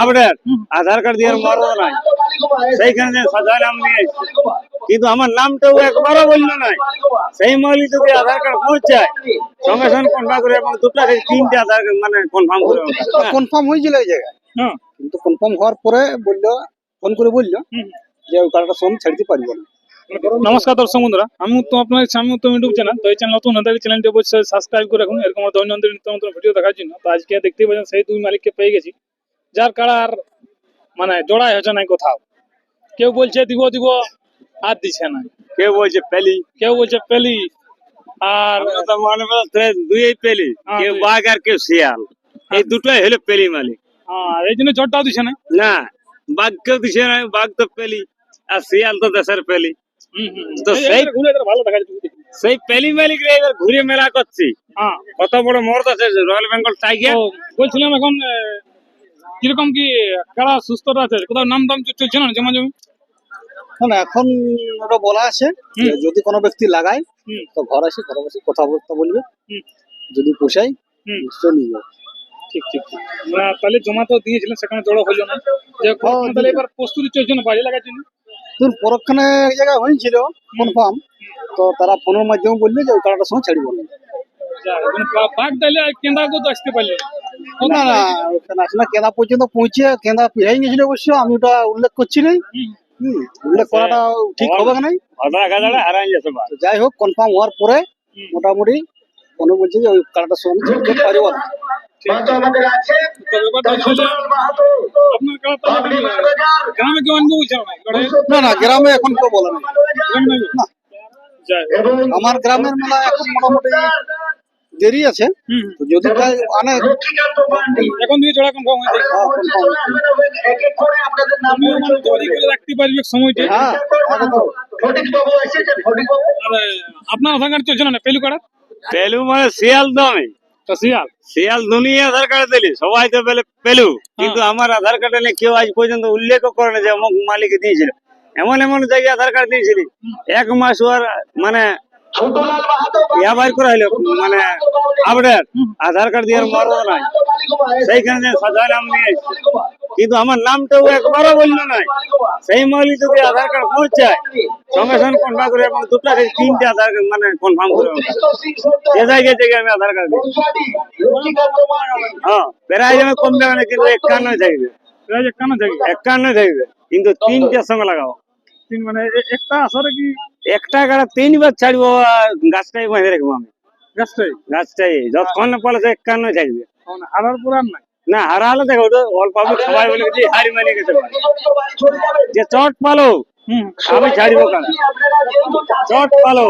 Update. আধার card দিয়ে মরবো নাই সেইখানে সাজা নাম নিয়ে এসছে। কিন্তু আমার নামটাও একবারও বলল নাই। সেই মহিলা যদি আধার কার্ড পৌঁছায় সঙ্গে সঙ্গে কনফার্ম করে এবং দুটা তিনটে আধার মানে কনফার্ম করে কনফার্ম হয়েছিল এই জায়গায়। হ্যাঁ কিন্তু কনফার্ম হওয়ার পরে বলল ফোন করে বলল যে ওই কার্ডটা সঙ্গে ছাড়তে পারব না। নমস্কার দর্শক বন্ধুরা আমি তো আপনার আমি উত্তম ইউটিউব চ্যানেল তো এই চ্যানেল নতুন হতে গেলে চ্যানেলটি অবশ্যই সাবস্ক্রাইব করে রাখুন। এরকম দৈনন্দিন নিত্য নতুন ভিডিও দেখার জন্য। তো আজকে দেখতেই পাচ্ছেন সেই দুই মালিককে পেয়ে গেছি। যার কাড়ার মানে জোড়াই হচ্ছে না কোথাও। কেউ বলছে দিব দিব আর দিছে না কেউ বলছে পেলি। কেউ বলছে পেলি আর মনে দুই পেলি। হ্যাঁ, কেউ বাঘ আর কেউ শিয়াল। এই দুটোই হলো পেলি মালিক। আর এই জন্য জোরটাও দিছে না? না বাঘ কেউ দিছে না বাঘ তো পেলি আর শিয়াল তো দেশের পেলি। হুম, হুম, হুম। তো সেই- ভালো দেখা। সেই পেলি মালিক রে এবার ঘুরে মেলা করছি। হ্যাঁ। কত বড় মর্দ আছে রয়্যাল বেঙ্গল টাইগার বলছিলাম এখন কীরকম কি কারা সুস্থতা আছে? কোথাও নাম দাম চলছে না জমা জমি? না এখন ওটা বলা আছে যদি কোনো ব্যক্তি লাগায় তো ঘর আসে ঘরে বসে কথাবার্তা বলবে। যদি পোষায় হুম। নিশ্চয় নিয়ে যাবে ঠিক ঠিক। ঠিক তাহলে জমা তো সেখানে জড়ো হইল না। তাহলে এবার প্রস্তুতি চলছে না বাড়ি লাগার জন্য? তোর পরক্ষণে এক জায়গায় হয়েছিল কনফার্ম তো তারা ফোনের মাধ্যমে বলল যে ওই কার্ডটার সঙ্গে ছাড়বো না এখন বা- বাঘ তাহলে কেন্দ্র আসতে না না ওখানে আসলে কেনা পর্যন্ত পৌঁছে কেনা পেয়ে গেছিল অবশ্য আমি ওটা উল্লেখ করছি নাই। উল্লেখ করাটা ঠিক হবে না যাই হোক কনফার্ম হওয়ার পরে মোটামুটি কোনো বলছে যে ওই কার্ডটার সঙ্গে ছাড়তে পারব। না না গ্রামে এখন কেউ বলে না। আমার গ্রামের মেলা এখন মোটামুটি দেরি আছে। তো যদি আনে এখন দিয়ে জোড়া কনফার্ম হয়ে যায় হ্যাঁ, রাখতে পারবে সময়টা। হ্যাঁ আপনার আধার কার্ড চলছে না পেলু কার্ড পেলু মানে শিয়াল তো আমি। শিয়াল? শিয়াল দুনিয়া আধার কার্ড দিলি সবাই তো বলে পেলু। কিন্তু আমার আধার কার্ডে নিয়ে কেউ আজ পর্যন্ত উল্লেখ করে না যে অমুক মালিক দিয়েছিল। এমন এমন জায়গায় আধার কার্ড দিয়েছিলি। এক মাস ওর মানে বাইর করা হইল মানে আপডেট। আধার কার্ড দিয়ে আর নাই সেইখানে সাজা নাম নিয়ে। এসছে কিন্তু আমার নামটাও একবারও বলল নাই। সেই মহিলা যদি আধার কার্ড পৌঁছায় সঙ্গে সঙ্গে কনফার্ম করে এবং দুটা থেকে তিনটে আধার কার্ড মানে কনফার্ম করে। যে জায়গায় থেকে আমি আধার কার্ড দিই। হ্যাঁ প্রায় যেন কম যাবে না কিন্তু একান্ন থাকবে একান্ন থাকবে কিন্তু তিনটার সঙ্গে লাগাবো তিন মানে একটা আসরে কি? একটা গাড়া তিনবার ছাড়বো গাছটাই বেঁধে রাখব আমি। গাছটাই? গাছটাই যতক্ষণ না এক একান্ন থাকবে। মানে হারার পুরান নাই? না হারালে দেখো অল্প সবাই বলে যে হারি মানি গেছে। যে চট পালো আমি ছাড়বো কেন চট পালো।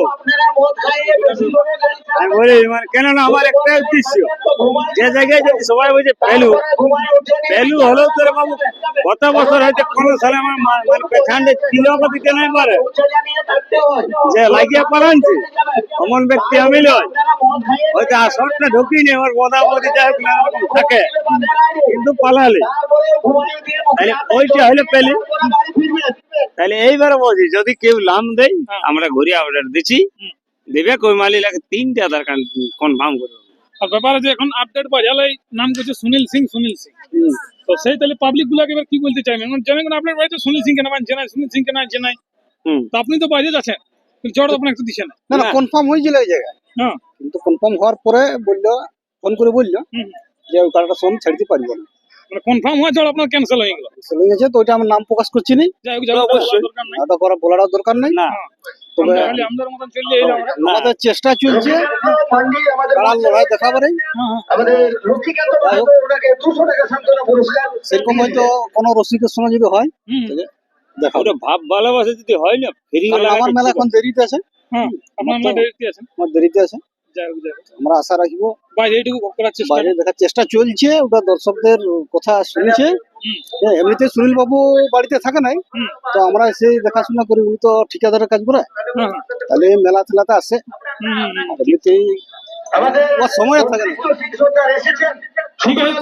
আমি বলি মানে কেন আমার একটা উদ্দেশ্য। যে জায়গায় যদি সবাই বলছে পেলু পেলু হলেও তোর বাবু কত বছর হয়েছে কোন সালে আমার মানে পেছান্ডে তিলক দিতে নাই পারে যে লাগিয়ে এমন ব্যক্তি আমি লয় হয়তো আসরটা ঢুকিনি আমার মোদামতি যাই থাকে। কিন্তু পালালে। ওইটা হলে পেলি। তাহলে এইবারে বলছি যদি কেউ লাম দেয় আমরা ঘুরে অর্ডার দিচ্ছি। দেবে কই মালি লাগে তিনটে আধার কার্ড কনফার্ম করবে? আর ব্যাপারে যে এখন আপডেট বাজালে নাম করছে সুনীল সিং সুনীল সিং। তো সেই তাহলে পাবলিক গুলাকে এবার কি বলতে চাইবেন? মানে যেমন আপনার বাড়িতে সুনীল সিং কেন মানছে না সুনীল সিং কেন মানছে নাই। তো আপনি তো বাইরে যাচ্ছেন কিন্তু জড় আপনার একটু দিচ্ছে না। না। কনফার্ম হয়েছিল এই জায়গায়। হ্যাঁ। কিন্তু কনফার্ম হওয়ার পরে বলল ফোন করে বলল হুম। যে ওই কার্ডটার সঙ্গে ছাড়তে পারব না। মানে কনফার্ম আপনার ক্যান্সেল হয়ে গেল। চলে গেছে তো ওইটা আমার নাম প্রকাশ করছি নি। যাই হোক যাই হোক, অবশ্যই। দরকার নাই। ওটা করা বলার দরকার নেই। না। তবে খালি আমাদের মতন চললে এই আমাদের চেষ্টা চলছে। কারার লড়াই দেখাবারে। হ্যাঁ হ্যাঁ আমাদের লক্ষ্মীকান্ত ওনাকে দুশো টাকা সান্ত্বনা পুরস্কার সেরকম হয়তো কোনো রসিকের সঙ্গে যদি হয় দেখাবো ওটা ভাব ভালোবাসা যদি হয় না ফ্রি আমার মেলা এখন দেরিতে আছে। হ্যাঁ আপনার আমার তো- ডেটটি আমার দেরিতে আছে। আমরা আশা রাখব। বাইরে দেখার চেষ্টা চলছে ওটা দর্শকদের কথা শুনছে। হ্যাঁ, এমনিতে সুনীল বাবু বাড়িতে থাকে নাই তো আমরা সেই দেখাশোনা করি উনি তো ঠিকাদারের কাজ করে। তাহলে মেলা টেলাতে আসে। হুম, হুম, হুম। এমনিতেই সময় থাকে না। ঠিক আছে